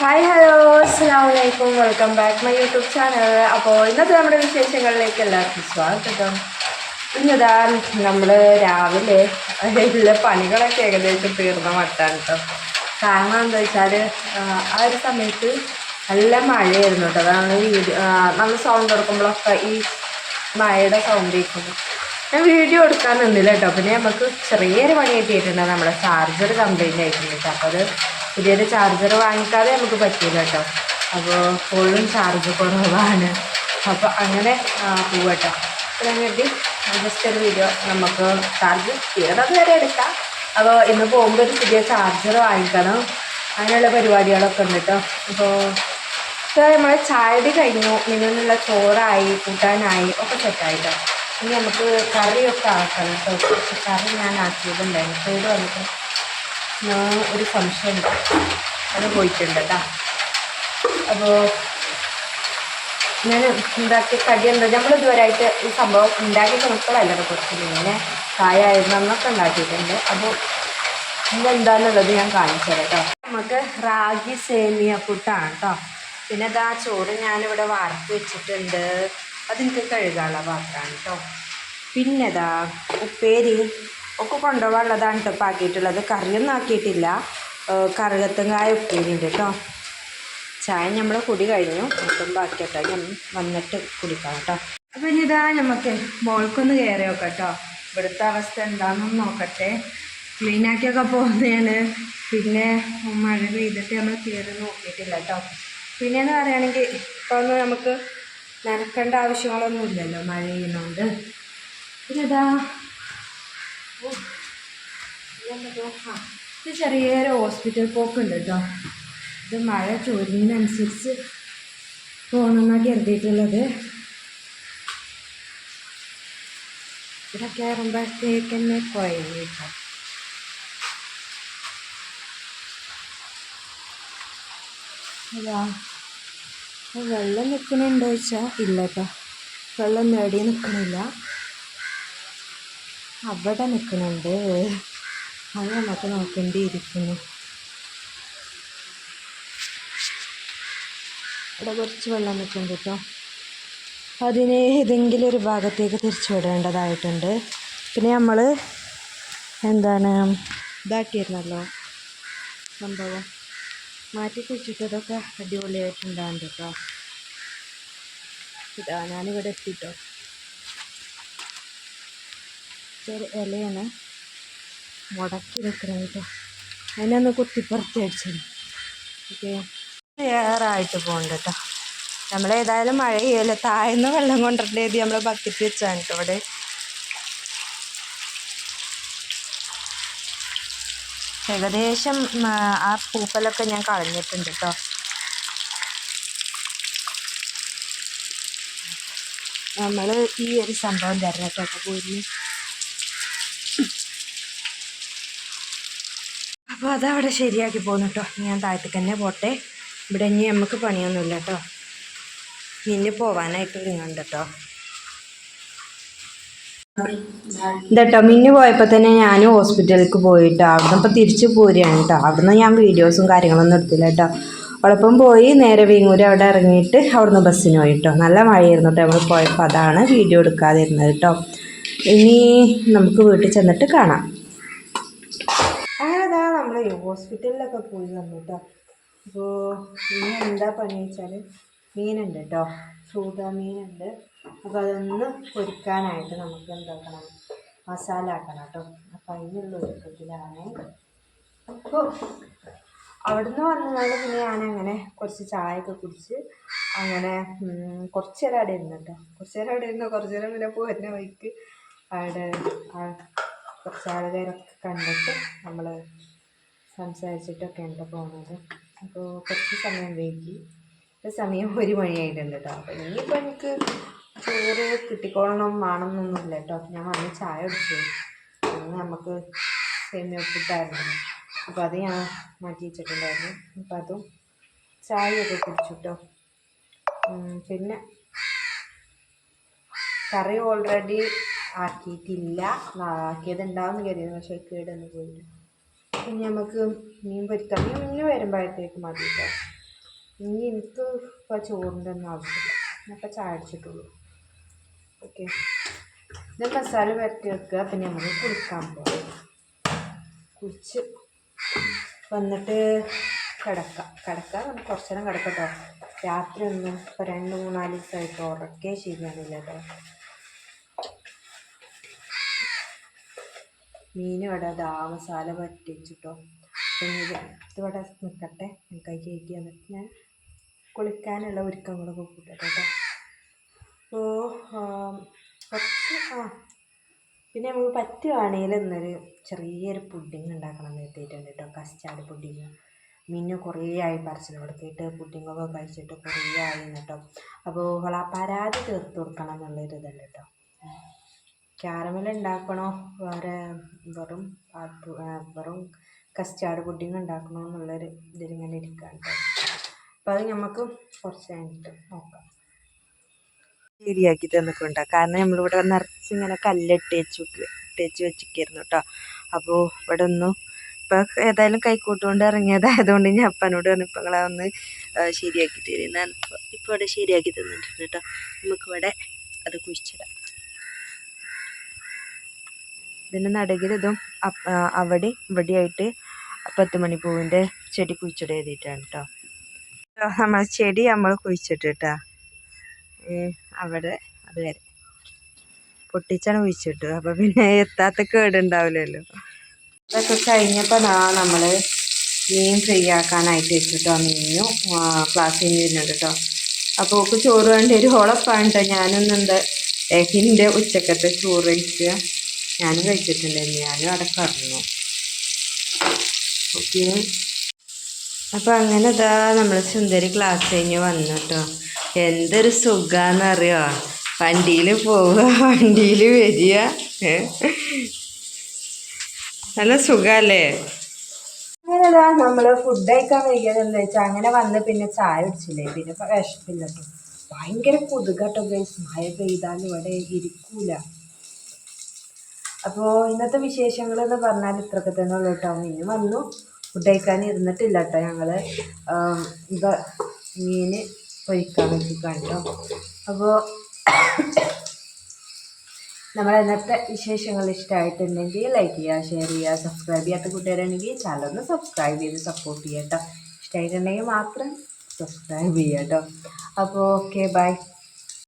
Hi hello അസ്സാം വലൈക്കും welcome back my YouTube channel അപ്പോൾ ഇന്നത്തെ നമ്മുടെ വിശേഷങ്ങളിലേക്ക് എല്ലാവർക്കും സ്വാഗതം. ഇന്നതാ നമ്മൾ രാവിലെ എല്ലാ പണികളൊക്കെ ഏകദേശം തീർന്ന മട്ടാണ് കേട്ടോ കാരണം എന്താ വെച്ചാൽ ആ ഒരു സമയത്ത് നല്ല മഴയായിരുന്നു കേട്ടോ അതാണ് വീഡിയോ നമ്മൾ സൗണ്ട് എടുക്കുമ്പോഴൊക്കെ ഈ മഴയുടെ സൗണ്ട് കേൾക്കുന്നു ഞാൻ വീഡിയോ എടുക്കാൻ നിന്നില്ല കേട്ടോ പിന്നെ നമുക്ക് ചെറിയൊരു പണി കിട്ടിയിട്ടുണ്ട് നമ്മുടെ ചാർജർ കംപ്ലൈന്റ് ആയിട്ടുണ്ട് കേട്ടോ അപ്പോൾ അത് പുതിയൊരു ചാർജർ വാങ്ങിക്കാതെ നമുക്ക് പറ്റില്ല കേട്ടോ. അപ്പോൾ ഫുള്ളും ചാർജ് കുറവാണ്. അപ്പോൾ അങ്ങനെ പോവട്ടോ ഇത്രയും വേണ്ടി ജസ്റ്റ് ഒരു വീഡിയോ നമുക്ക് ചാർജ് തീരുന്നത് വരെ എടുക്കാം. അപ്പോൾ ഇന്ന് പോകുമ്പോൾ ഒരു പുതിയ ചാർജർ വാങ്ങിക്കണം. അങ്ങനെയുള്ള പരിപാടികളൊക്കെ ഉണ്ട് കേട്ടോ അപ്പോൾ നമ്മൾ ചായടി കഴിഞ്ഞു. നിന്നുള്ള ചോറായി കൂട്ടാനായി ഒക്കെ സെറ്റായിട്ടോ ഇനി നമുക്ക് കറിയൊക്കെ ആക്കണം കേട്ടോ കറി ഞാൻ ആക്കിയതുണ്ടായിരുന്നു സൈഡ് വന്നിട്ട് ഞാൻ ഒരു ഫംഗ്ഷൻ അത് പോയിട്ടുണ്ട് കേട്ടോ. അപ്പോൾ ഞാൻ ഉണ്ടാക്കിയ കടി എന്താ? നമ്മൾ ഇതുവരെയായിട്ട് ഈ സംഭവം ഉണ്ടാക്കി കണക്കുകളല്ല കുറച്ച് ഇങ്ങനെ കായായിരുന്നു അന്നൊക്കെ ഉണ്ടാക്കിയിട്ടുണ്ട്. അപ്പോൾ ഇതെന്താന്നുള്ളത് ഞാൻ കാണിച്ചു തരാം കേട്ടോ. നമുക്ക് റാഗി സേമിയ പുട്ടാണ് കേട്ടോ. പിന്നെ ഇതാ ചോറ് ഞാനിവിടെ വാർത്ത് വെച്ചിട്ടുണ്ട്. അതെനിക്ക് കഴുകാനുള്ള പാത്രമാണ് കേട്ടോ. പിന്നെ ഇതാ ഉപ്പേരി. ഒക്കെ കൊണ്ടുപോകാനുള്ളതാണ് കേട്ടോ ഇപ്പം ആക്കിയിട്ടുള്ളത് കറിയൊന്നും ആക്കിയിട്ടില്ല കറുകത്തങ്കായ ഉപ്പേരി ഉണ്ട് കേട്ടോ ചായ നമ്മൾ കുടി കഴിഞ്ഞു. അപ്പം ബാക്കിയൊക്കെ ഞാൻ വന്നിട്ട് കുടിക്കാം കേട്ടോ അപ്പം ഇനി ഇതാ നമുക്ക് മോൾക്കൊന്ന് കയറി നോക്കാം കേട്ടോ ഇവിടുത്തെ അവസ്ഥ എന്താണെന്ന് നോക്കട്ടെ. ക്ലീനാക്കിയൊക്കെ പോകുന്നതാണ് പിന്നെ മഴ പെയ്തിട്ട് നമ്മൾ കയറി നോക്കിയിട്ടില്ല കേട്ടോ പിന്നെയെന്ന് പറയുകയാണെങ്കിൽ ഇപ്പോൾ ഒന്ന് നമുക്ക് നനക്കേണ്ട ആവശ്യങ്ങളൊന്നും ഇല്ലല്ലോ മഴ ചെയ്യുന്നതുകൊണ്ട് പിന്നെ ഇതാ ഇത് ചെറിയൊരു ഹോസ്പിറ്റൽ പോക്കുണ്ട് കേട്ടോ ഇത് മഴ ചോരുന്നതിനനുസരിച്ച് പോകണമെന്നാണ് കരുതിയിട്ടുള്ളത്. ഇവിടെ കയറുമ്പോഴത്തേക്ക് തന്നെ ഇത് വെള്ളം നിൽക്കണുണ്ടോ ചോദിച്ചാൽ ഇല്ല കേട്ടോ വെള്ളം നേടി നിൽക്കണില്ല അവിടെ നിൽക്കുന്നുണ്ട്. അത് നമുക്ക് നോക്കേണ്ടിയിരിക്കുന്നു. ഇവിടെ കുറച്ച് വെള്ളം നിൽക്കുന്നുണ്ട് കേട്ടോ. അതിനെ ഏതെങ്കിലും ഒരു ഭാഗത്തേക്ക് തിരിച്ചു വിടേണ്ടതായിട്ടുണ്ട്. പിന്നെ നമ്മൾ എന്താണ് ഇതാക്കിയിരുന്നല്ലോ സംഭവം. മാറ്റി കുഴിച്ചിട്ടതൊക്കെ അടിപൊളിയായിട്ടുണ്ടാകും കേട്ടോ. ഇതാ ഞാനിവിടെ എത്തിട്ടോ. ചെറിയ ഇലയാണ് മുടക്കി വെക്കണം കേട്ടോ അതിനൊന്ന് കുത്തിപ്പുറത്ത് അടിച്ചത് ഓക്കെ. ഏറായിട്ട് പോകുന്നുണ്ട് കേട്ടോ നമ്മളേതായാലും മഴ ചെയ്യല്ലോ താഴ്ന്ന വെള്ളം കൊണ്ടിട്ടേത് നമ്മൾ ബക്കറ്റ് വെച്ചാണ് കേട്ടോ അവിടെ ഏകദേശം ആ പൂപ്പലൊക്കെ ഞാൻ കളഞ്ഞിട്ടുണ്ട് കേട്ടോ നമ്മൾ ഈ ഒരു സംഭവം തരണം കേട്ടോ പോയിരുന്നു അപ്പോൾ അതവിടെ ശരിയാക്കി പോകുന്നു കേട്ടോ. ഞാൻ താഴത്തേക്ക് തന്നെ പോട്ടെ. ഇവിടെ ഇനി നമുക്ക് പണിയൊന്നുമില്ല കേട്ടോ. നിന്നെ പോവാനായിട്ട് ഒരുങ്ങുന്നുണ്ട് കേട്ടോ. ഇതട്ടോ മിന്നു പോയപ്പോൾ തന്നെ ഞാൻ ഹോസ്പിറ്റലിലേക്ക് പോയിട്ട് അവിടുന്ന് ഇപ്പോൾ തിരിച്ച് പോരുകയാണ് കേട്ടോ. അവിടുന്ന് ഞാൻ വീഡിയോസും കാര്യങ്ങളൊന്നും എടുത്തില്ല കേട്ടോ. അവളൊപ്പം പോയി നേരെ വീങ്ങൂര് അവിടെ ഇറങ്ങിയിട്ട് അവിടുന്ന് ബസ്സിന് പോയി കേട്ടോ. നല്ല മഴയായിരുന്നു കേട്ടോ. നമ്മൾ പോയപ്പോൾ അതാണ് വീഡിയോ എടുക്കാതിരുന്നത് കേട്ടോ. ഇനി നമുക്ക് വീട്ടിൽ ചെന്നിട്ട് കാണാം. അങ്ങനെ അതാ നമ്മൾ ഹോസ്പിറ്റലിലൊക്കെ പോയി വന്നു കേട്ടോ അപ്പോൾ ഇനി എന്താ പണി വെച്ചാൽ മീനുണ്ട് കേട്ടോ സൂത മീനുണ്ട്. അപ്പോൾ അതൊന്ന് പൊരിക്കാനായിട്ട് നമുക്ക് എന്താക്കണം മസാല ആക്കണം കേട്ടോ അപ്പോൾ അതിനുള്ള ഒരുക്കത്തിലാണ്. അപ്പോൾ അവിടുന്ന് വന്നതാണ് പിന്നെ ഞാനങ്ങനെ കുറച്ച് ചായയൊക്കെ കുടിച്ച് അങ്ങനെ കുറച്ച് നേരം അവിടെ ഇരുന്നു കേട്ടോ കുറച്ച് നേരം അവിടെ ഇരുന്നു കുറച്ച് നേരം പിന്നെ പോരുന്ന വഴിക്ക് അവിടെ കുറച്ച് ആളുകാരൊക്കെ കണ്ടിട്ട് നമ്മൾ സംസാരിച്ചിട്ടൊക്കെ ഉണ്ട് പോകുന്നത് അപ്പോൾ കുറച്ച് സമയം വൈകി. സമയം ഒരു മണിയായിട്ടുണ്ട് കേട്ടോ അപ്പോൾ ഇനിയിപ്പോൾ എനിക്ക് ചോറ് കിട്ടിക്കോളണം വേണമെന്നൊന്നുമില്ല കേട്ടോ ഞാൻ വന്ന് ചായ കുടിച്ചു. അന്ന് നമുക്ക് സേമിയ ഒപ്പിട്ടായിരുന്നു അപ്പോൾ അത് ഞാൻ മാറ്റി വെച്ചിട്ടുണ്ടായിരുന്നു. അപ്പോൾ അതും ചായയൊക്കെ കുടിച്ചു കേട്ടോ പിന്നെ കറി ഓൾറെഡി ആക്കിയിട്ടില്ല. ആക്കിയതുണ്ടാവുമെന്ന് കരുതുന്നു പക്ഷേ കേടൊന്ന് പോയിട്ട് പിന്നെ നമുക്ക് മീൻ പൊരിക്കാം. മീൻ വരുമ്പോഴത്തേക്ക് മതി കേട്ടോ ഇനി എനിക്ക് ഇപ്പോൾ ചോറിന്റെ ഒന്നും ആവശ്യമില്ല ഞാനിപ്പോൾ ചായ അടിച്ചിട്ടുള്ളൂ ഓക്കെ. ഇത് മസാല വരട്ടി വെക്കുക. പിന്നെ നമുക്ക് കുളിക്കാൻ പോകും കുളിച്ച് വന്നിട്ട് കിടക്കാം. കിടക്കാം നമുക്ക് കുറച്ച് നേരം കിടക്കട്ടോ രാത്രി ഒന്നും ഇപ്പോൾ രണ്ട് മൂന്നാൽ ദിവസമായിട്ട് ഉറക്കേ ശരിയാണില്ല കേട്ടോ മീൻ ഇവിടെ ദാ മസാല പറ്റി വെച്ചിട്ടോ. പിന്നെ ഇത് ഇതിവിടെ നിൽക്കട്ടെ നിൽക്കാൻ കയറ്റി വന്നിട്ട് ഞാൻ കുളിക്കാനുള്ള ഒരുക്കങ്ങളൊക്കെ കൂടെ കൂട്ടട്ടെ കേട്ടോ. അപ്പോൾ കുറച്ച് ആ. പിന്നെ നമുക്ക് പറ്റുവാണെങ്കിൽ ഇന്നൊരു ചെറിയൊരു പുഡിങ് ഉണ്ടാക്കണം എന്ന് എത്തിയിട്ടുണ്ട് കേട്ടോ. Custard pudding. മിന്നു കുറേ ആയി പറച്ചിൽ കൊടുത്തിട്ട് പുഡിങ്ങൊക്കെ കഴിച്ചിട്ട് കുറേ ആയി കേട്ടോ. അപ്പോൾ ആ പരാതി തീർത്ത് കൊടുക്കണം എന്നുള്ളൊരു ഇതുണ്ട് കേട്ടോ. ക്യാരമൽ ഉണ്ടാക്കണോ വേറെ വെറും വെറും കസ്റ്റാർഡ് പുഡിങ് ഉണ്ടാക്കണോ എന്നുള്ളൊരു ഇതിലിങ്ങനെ ഇരിക്കുകയാണ് അപ്പോൾ അത് നമുക്ക് കുറച്ച് കഴിഞ്ഞിട്ട് നോക്കാം. ശരിയാക്കി തന്നിട്ടുണ്ട്. കാരണം നമ്മളിവിടെ നിറച്ച് ഇങ്ങനെ കല്ലിട്ട് വെച്ച് ഇട്ടേച്ച് വെച്ചിരിക്കുന്നു കേട്ടോ അപ്പോൾ ഇവിടെ ഒന്നും ഇപ്പം ഏതായാലും കൈക്കൂട്ടുകൊണ്ട് ഇറങ്ങിയതായതുകൊണ്ട് ഞാൻ അപ്പനോട് പറഞ്ഞു ഇപ്പം നിങ്ങളെ ഒന്ന് ശരിയാക്കി തരുന്ന ഇപ്പോൾ ഇവിടെ ശരിയാക്കി തന്നിട്ടുണ്ട് കേട്ടോ നമുക്കിവിടെ അത് കുഴിച്ചിടാം. ഇതിന്റെ നടുകിൽ ഇതും അവിടെ ആ, ഇവിടെയായിട്ട് പത്ത് മണിപ്പൂവിന്റെ ചെടി കുഴിച്ചിട എഴുതിയിട്ടാണ് കേട്ടോ നമ്മൾ ചെടി നമ്മൾ കുഴിച്ചിട്ട് കേട്ടോ അവിടെ അത് വരെ. പൊട്ടിച്ചാണ് കുഴിച്ചിട്ടു അപ്പോൾ പിന്നെ എത്താത്ത കേടുണ്ടാവില്ലല്ലോ. അതൊക്കെ കഴിഞ്ഞപ്പോൾ നാ നമ്മൾ മീൻ ഫ്രീ ആക്കാനായിട്ട് വെച്ചിട്ടോ മീനും ക്ലാസ്സിൽ നിന്ന് വരുന്നുണ്ട് കേട്ടോ അപ്പോൾ ഓക്ക് ചോറ് വേണ്ടി ഒരു ഹോളപ്പാണ് കേട്ടോ ഞാനൊന്നും എന്താ എഹിന്റെ ഉച്ചക്കത്തെ ചോറ് കഴിക്കുക. ഞാനും കഴിച്ചിട്ടുണ്ടായിരുന്നു. ഞാനും അവിടെ പറഞ്ഞു ഓക്കെ. അപ്പോൾ അങ്ങനെ ഇതാ നമ്മൾ സുന്ദരി ക്ലാസ് കഴിഞ്ഞ് വന്നു കേട്ടോ എന്തൊരു സുഖാന്നറിയോ? വണ്ടിയിൽ പോവുക വണ്ടിയിൽ വരിക? നല്ല സുഖല്ലേ? അങ്ങനെ നമ്മൾ ഫുഡ് കഴിക്കാൻ വൈകിയത് എന്താ വെച്ചാൽ അങ്ങനെ വന്ന് പിന്നെ ചായ കുടിച്ചില്ലേ? പിന്നെ ഇപ്പം വിശപ്പില്ല കേട്ടോ ഭയങ്കര കൊതുകട്ടോ ഗൈസ് മഴ പെയ്താൽ ഇവിടെ ഇരിക്കൂല. അപ്പോൾ ഇന്നത്തെ വിശേഷങ്ങൾ എന്ന് പറഞ്ഞാൽ ഇത്രയൊക്കെ തന്നെ ഉള്ളൂ കേട്ടോ. മീൻ വന്നു. ഫുഡ് കഴിക്കാൻ ഇരുന്നിട്ടില്ല കേട്ടോ ഞങ്ങൾ മീൻ പൊരിക്കാൻ വെച്ചിരിക്കാം കേട്ടോ. അപ്പോൾ നമ്മുടെ ഇന്നത്തെ വിശേഷങ്ങൾ ഇഷ്ടമായിട്ടുണ്ടെങ്കിൽ ലൈക്ക് ചെയ്യുക ഷെയർ ചെയ്യുക സബ്സ്ക്രൈബ് ചെയ്യാത്ത കൂട്ടുകാരാണെങ്കിൽ ചാനൽ ഒന്ന് സബ്സ്ക്രൈബ് ചെയ്ത് സപ്പോർട്ട് ചെയ്യാം കേട്ടോ. ഇഷ്ടമായിട്ടുണ്ടെങ്കിൽ മാത്രം സബ്സ്ക്രൈബ് ചെയ്യാം കേട്ടോ. അപ്പോൾ ഓക്കെ ബൈ